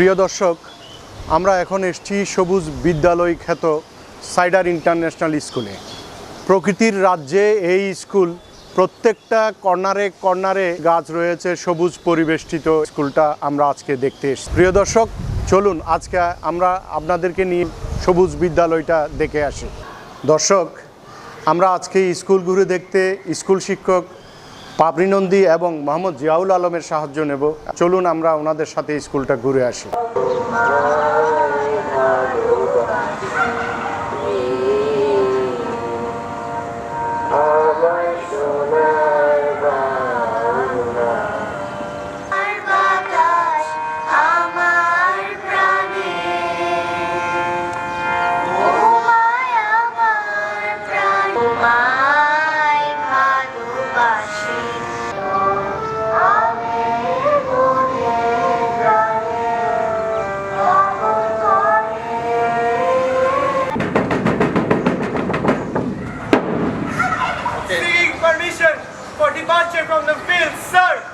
প্রিয় দর্শক, আমরা এখন এসছি সবুজ বিদ্যালয় খ্যাত সাইডার ইন্টারন্যাশনাল স্কুলে। প্রকৃতির রাজ্যে এই স্কুল প্রত্যেকটা কর্নারে কর্নারে গাছ রয়েছে, সবুজ পরিবেষ্টিত স্কুলটা আমরা আজকে দেখতে এসেছি। প্রিয় দর্শক, চলুন আজকে আমরা আপনাদেরকে নিয়ে সবুজ বিদ্যালয়টা দেখে আসি। দর্শক, আমরা আজকে স্কুল ঘুরে দেখতে স্কুল শিক্ষক পাপড়ি নন্দী এবং মোহাম্মদ জিয়াউল আলমের সাহায্য নেব। চলুন আমরা ওনাদের সাথে স্কুলটা ঘুরে আসি। From the field, sir.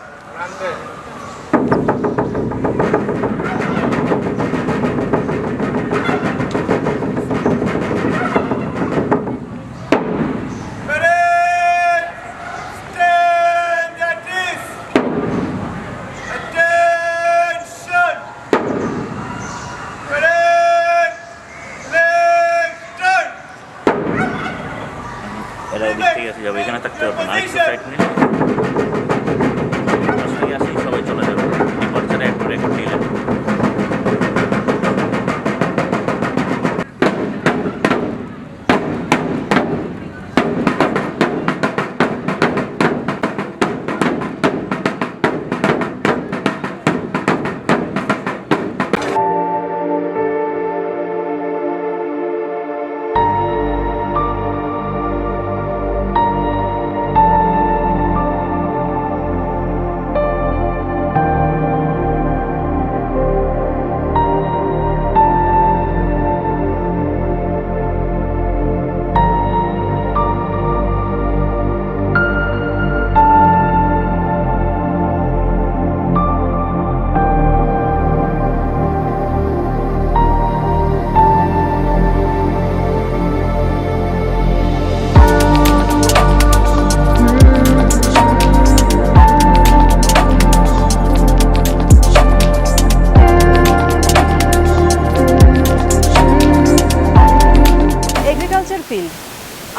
Record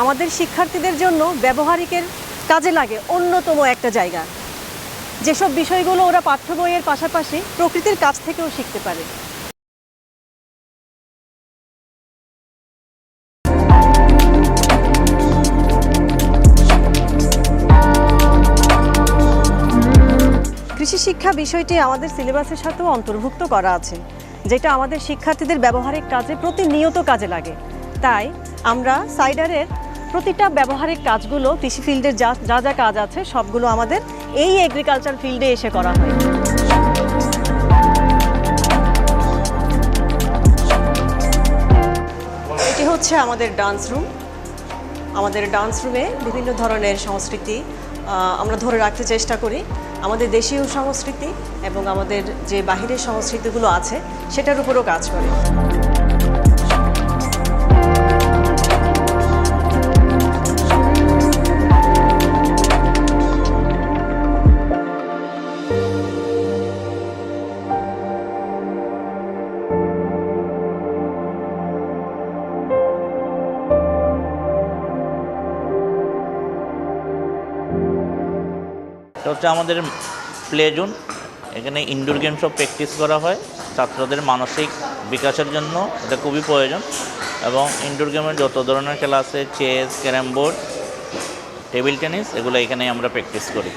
আমাদের শিক্ষার্থীদের জন্য ব্যবহারিকের কাজে লাগে অন্যতম একটা জায়গা। যেসব বিষয়গুলো ওরা পাঠ্য বইয়ের পাশাপাশি প্রকৃতির কাছ থেকেও শিখতে পারে। কৃষি শিক্ষা বিষয়টি আমাদের সিলেবাসের সাথেও অন্তর্ভুক্ত করা আছে, যেটা আমাদের শিক্ষার্থীদের ব্যবহারিক কাজে প্রতিনিয়ত কাজে লাগে। তাই আমরা সাইডারের প্রতিটা ব্যবহারিক কাজগুলো কৃষি ফিল্ডের যা যা যা কাজ আছে, সবগুলো আমাদের এই এগ্রিকালচার ফিল্ডে এসে করা হয়। এটি হচ্ছে আমাদের ডান্স রুম আমাদের ডান্স রুমে বিভিন্ন ধরনের সংস্কৃতি আমরা ধরে রাখতে চেষ্টা করি। আমাদের দেশীয় সংস্কৃতি এবং আমাদের যে বাহিরের সংস্কৃতিগুলো আছে, সেটার উপরও কাজ করে। এটা হচ্ছে আমাদের প্লে জোন এখানে ইনডোর গেমসও প্র্যাকটিস করা হয়। ছাত্রদের মানসিক বিকাশের জন্য এটা খুবই প্রয়োজন। এবং ইনডোর গেমের যত ধরনের খেলা আছে chess carrom board table tennis এগুলো এখানে আমরা প্র্যাকটিস করি।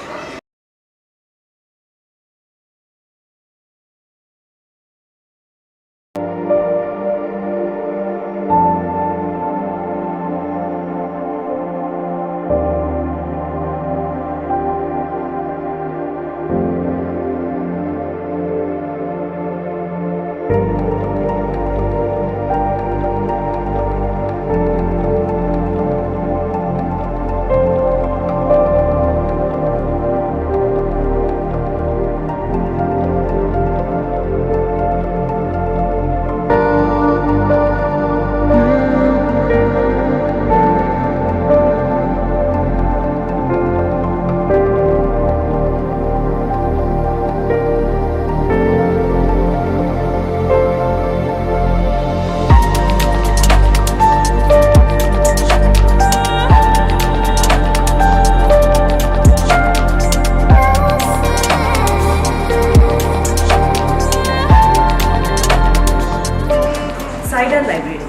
সাইডার লাইব্রেরি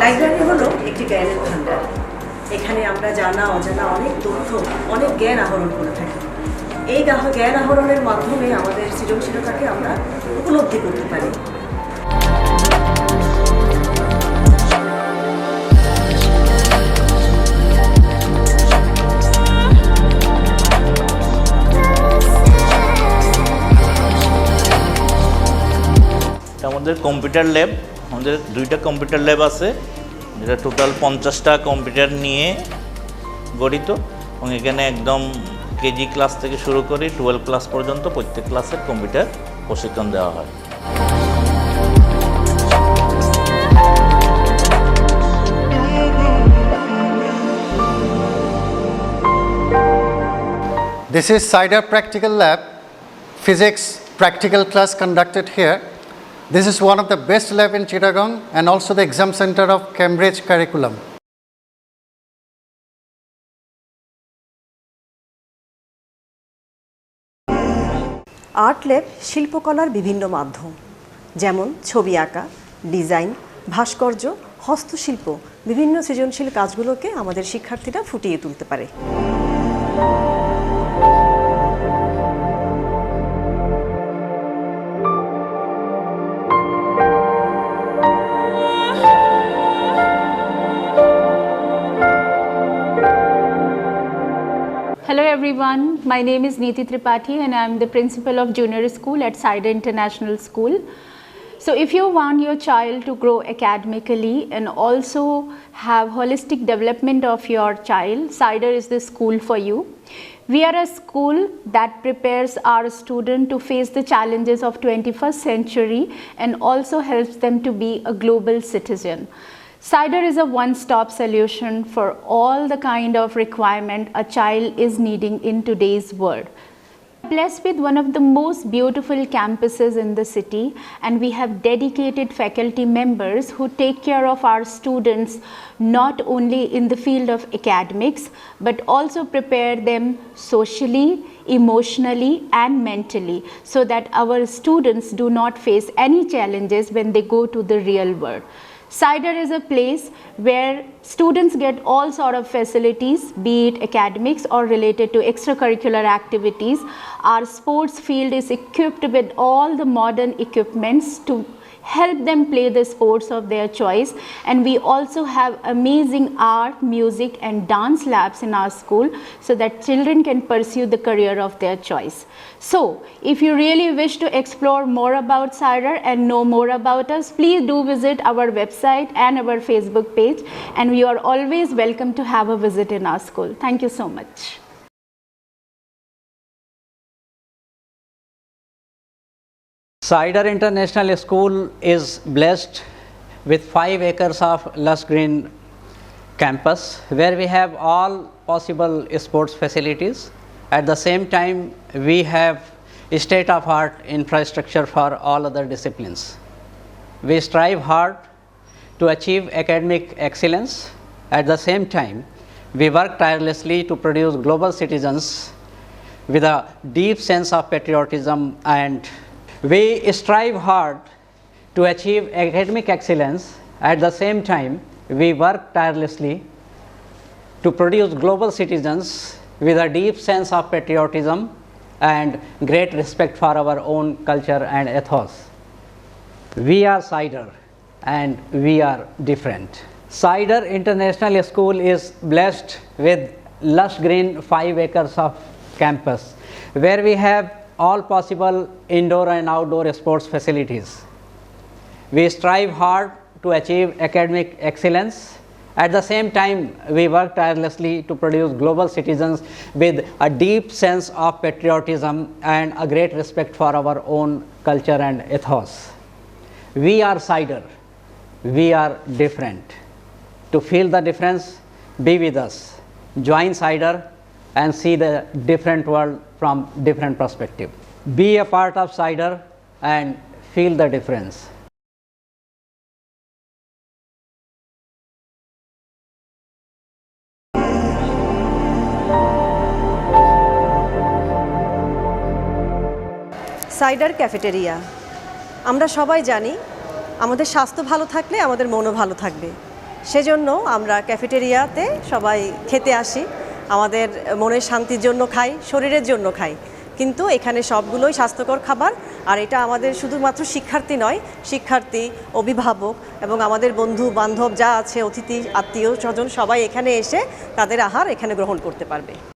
লাইব্রেরি হলো একটি জ্ঞানের ভাণ্ডার। এখানে আমরা জানা, অজানা অনেক তথ্য, অনেক জ্ঞান আহরণ করে থাকি। এই জ্ঞান আহরণের মাধ্যমে আমাদের সৃজনশীলতাকে আমরা উপলব্ধি করতে পারি। আমাদের কম্পিউটার ল্যাব আমাদের দুইটা কম্পিউটার ল্যাব আছে যেটা টোটাল পঞ্চাশটা কম্পিউটার নিয়ে গঠিত এবং এখানে একদম কেজি ক্লাস থেকে শুরু করে টুয়েলভ ক্লাস পর্যন্ত প্রত্যেক ক্লাসের কম্পিউটার প্রশিক্ষণ দেওয়া হয় This is CIDR Practical Lab, physics practical class conducted here. This is one of the best lab in Chittagong and also the exam center of Cambridge curriculum. Art lab শিল্পকলার বিভিন্ন মাধ্যম যেমন ছবি আঁকা ডিজাইন ভাস্কর্য হস্তশিল্প বিভিন্ন সৃজনশীল কাজগুলোকে আমাদের শিক্ষার্থীরা ফুটিয়ে তুলতে পারে my name is Neeti Tripathi and I am the principal of junior school at Saida International School. So if you want your child to grow academically and also have holistic development of your child, Cider is the school for you. We are a school that prepares our student to face the challenges of 21st century and also helps them to be a global citizen. Cider is a one-stop solution for all the kind of requirement a child is needing in today's world. Blessed with one of the most beautiful campuses in the city, and we have dedicated faculty members who take care of our students not only in the field of academics but also prepare them socially, emotionally, and mentally so that our students do not face any challenges when they go to the real world. Cider is a place where students get all sort of facilities, be it academics or related to extracurricular activities. Our sports field is equipped with all the modern equipments to help them play the sports of their choice. And we also have amazing art music and dance labs in our school so that children can pursue the career of their choice. So if you really wish to explore more about cider and know more about us please do visit our website and our facebook page. And you are always welcome to have a visit in our school. Thank you so much Cider International School is blessed with five acres of lush green campus where we have all possible sports facilities. At the same time, we have state of art infrastructure for all other disciplines. We strive hard to achieve academic excellence. At the same time, we work tirelessly to produce global citizens with a deep sense of patriotism and we strive hard to achieve academic excellence. At the same time, we work tirelessly to produce global citizens with a deep sense of patriotism and great respect for our own culture and ethos. We are Cider and we are different. Cider International School is blessed with lush green 5 acres of campus where we have all possible indoor and outdoor sports facilities. We strive hard to achieve academic excellence. At the same time, we work tirelessly to produce global citizens with a deep sense of patriotism and a great respect for our own culture and ethos. We are cider. We are different. To feel the difference, be with us. Join cider and see the different world from different perspective. Be a part of cider and feel the difference. সাইডার cafeteria আমরা সবাই জানি, আমাদের স্বাস্থ্য ভালো থাকলে আমাদের মনও ভালো থাকবে সেজন্য আমরা ক্যাফেটেরিয়াতে সবাই খেতে আসি আমাদের মনের শান্তির জন্য খাই, শরীরের জন্য খাই। কিন্তু এখানে সবগুলোই স্বাস্থ্যকর খাবার আর এটা আমাদের শুধুমাত্র শিক্ষার্থী নয়, শিক্ষার্থী, অভিভাবক এবং আমাদের বন্ধু, বান্ধব, যা আছে, অতিথি আত্মীয় স্বজন সবাই এখানে এসে তাদের আহার এখানে গ্রহণ করতে পারবে।